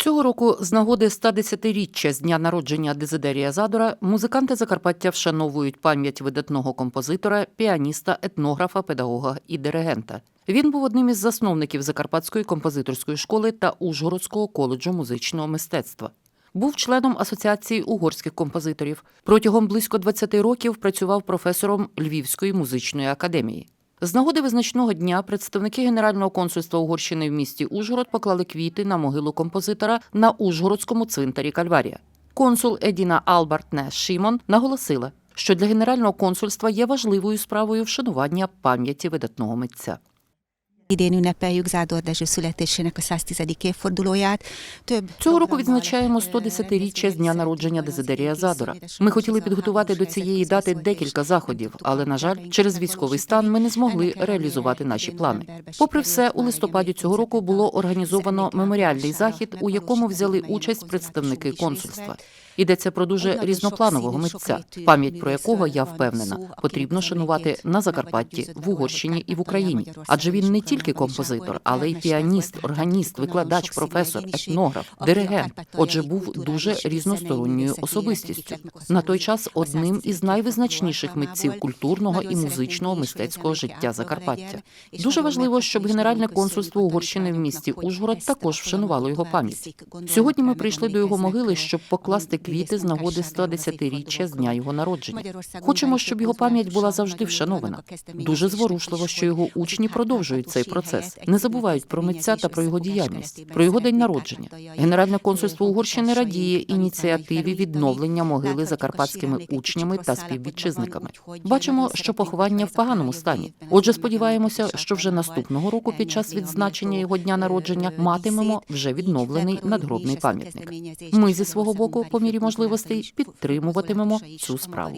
Цього року, з нагоди 110-річчя з дня народження Дезидерія Задора, музиканти Закарпаття вшановують пам'ять видатного композитора, піаніста, етнографа, педагога і диригента. Він був одним із засновників Закарпатської композиторської школи та Ужгородського коледжу музичного мистецтва. Був членом Асоціації угорських композиторів. Протягом близько 20 років працював професором Львівської музичної академії. З нагоди визначного дня представники Генерального консульства Угорщини в місті Ужгород поклали квіти на могилу композитора на Ужгородському цвинтарі Кальварія. Консул Едіна Албартне Шімон наголосила, що для Генерального консульства є важливою справою вшанування пам'яті видатного митця. Idén ünnepeljük Zádor Dezső születésének a 110. évfordulóját. Több Цього року відзначаємо е, 110-річчя з дня народження Дезидерія Задора. Ми хотіли підготувати до цієї дати декілька заходів, але на жаль, через військовий стан ми не змогли реалізувати наші плани. Попри все, у листопаді цього року було організовано меморіальний захід, у якому взяли участь представники консульства. Йдеться про дуже різнопланового митця, пам'ять про якого я впевнена, потрібно шанувати на Закарпатті, в Угорщині і в Україні. Адже він не тільки композитор, але й піаніст, органіст, викладач, професор, етнограф, диригент. Отже, був дуже різносторонньою особистістю. На той час одним із найвизначніших митців культурного і музичного мистецького життя Закарпаття. Дуже важливо, щоб Генеральне консульство Угорщини в місті Ужгород також вшанувало його пам'ять. Сьогодні ми прийшли до його могили, щоб покласти квіти з нагоди 110-річчя з дня його народження. Хочемо, щоб його пам'ять була завжди вшанована. Дуже зворушливо, що його учні продовжують цей процес, не забувають про митця та про його діяльність, про його день народження. Генеральне консульство Угорщини радіє ініціативі відновлення могили закарпатськими учнями та співвітчизниками. Бачимо, що поховання в поганому стані. Отже, сподіваємося, що вже наступного року, під час відзначення його дня народження, матимемо вже відновлений надгробний пам'ятник. Ми зі свого боку, по мірі можливостей, підтримуватимемо цю справу.